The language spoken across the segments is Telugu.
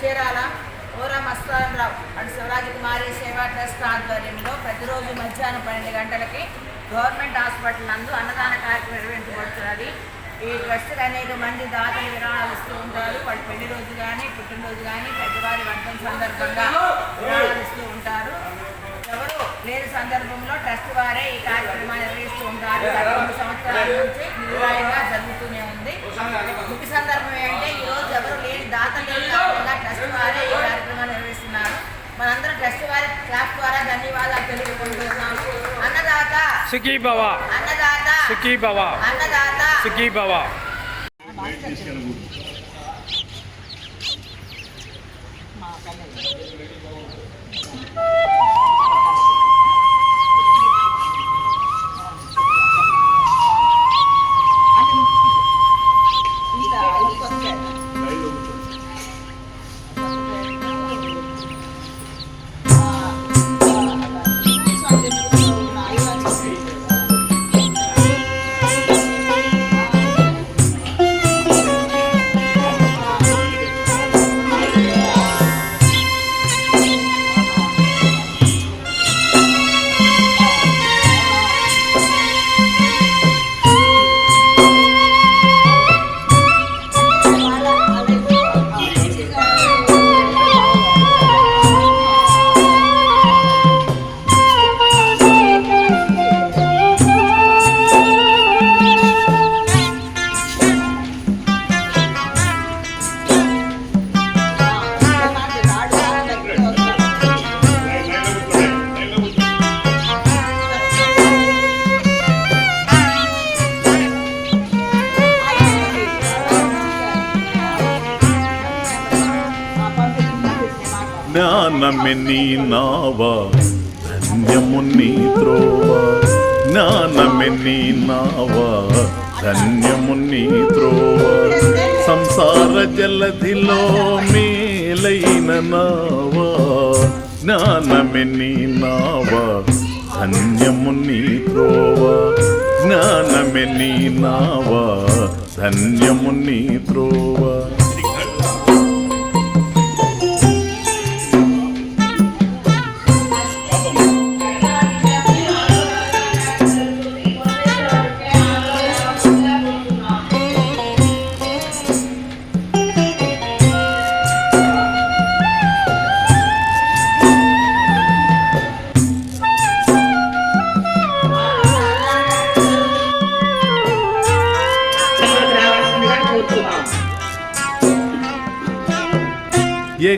చీరాల? ఓరా మస్తానరావు. అటు శివరాజ కుమారి సేవా ట్రస్ట్ ఆధ్వర్యంలో ప్రతిరోజు మధ్యాహ్నం పన్నెండు గంటలకి గవర్నమెంట్ హాస్పిటల్ నందు అన్నదాన కార్యక్రమం నిర్వహించబడుతున్నది. ఈ ట్రస్ట్ అనేక మంది దాతలు విరాళాలు ఇస్తూ ఉంటారు. వాళ్ళు పెళ్ళి రోజు కానీ పుట్టినరోజు కానీ పెద్దవారి వర్గం సందర్భంగా విరాళాలు ఇస్తూ ఉంటారు. ఎవరు లేని సందర్భంలో ట్రస్ట్ వారే ఈ కార్యక్రమాన్ని నిర్వహిస్తూ ఉంటారు. గత సంవత్సరాల నుంచి సుఖీ భవ అన్నదాత సుఖీ భవ అన్నదాత సుఖీ భవ జ్ఞానమే నీ నావా ధన్యము నీ త్రోవ. జ్ఞానమే నీ నావా ధన్యము నీ త్రోవ. సంసార జలధిలో మేలైన నావా జ్ఞానమే నీ నావా ధన్యము నీ త్రోవ. జ్ఞానమే నీ నావా ధన్యము నీ త్రోవా.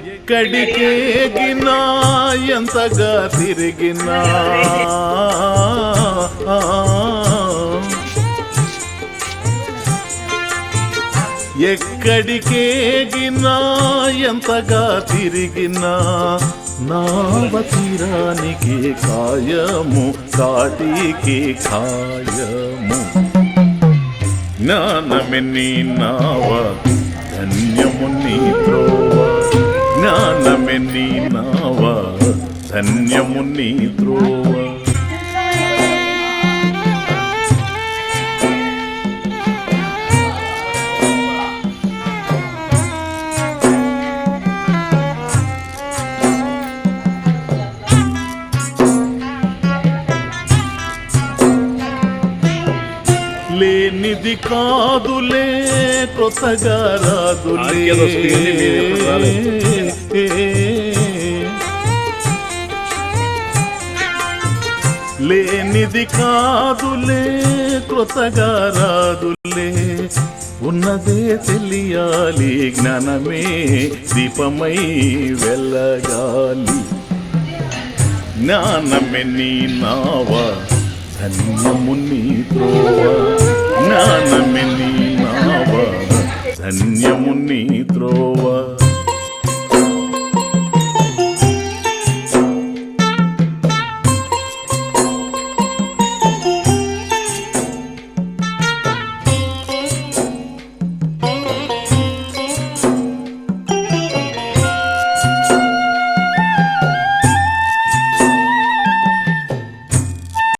ఎక్కడికేగినా ఎంతగా తిరిగినా. ఎక్కడికేగినా ఎంతగా తిరిగినా. నావ తీరానికి కాయము కాటికి ఖాయము. జ్ఞానమే నీ నావ ధన్యము నీ జ్ఞానమే నీ నావా ధన్యము నీ త్రోవ. లేనిది కాదులే కొత్తగా రాదులే. ఆర్కేదో లేనిది కాదులే కృతగా రాదులే. ఉన్నదే తెలియాలి జ్ఞానమే దీపమై వెళ్ళగాలి జ్ఞానమే నీ నావా ధన్యము నీ త్రోవ. జ్ఞానమే నీ నావా ధన్యము నీ త్రోవ.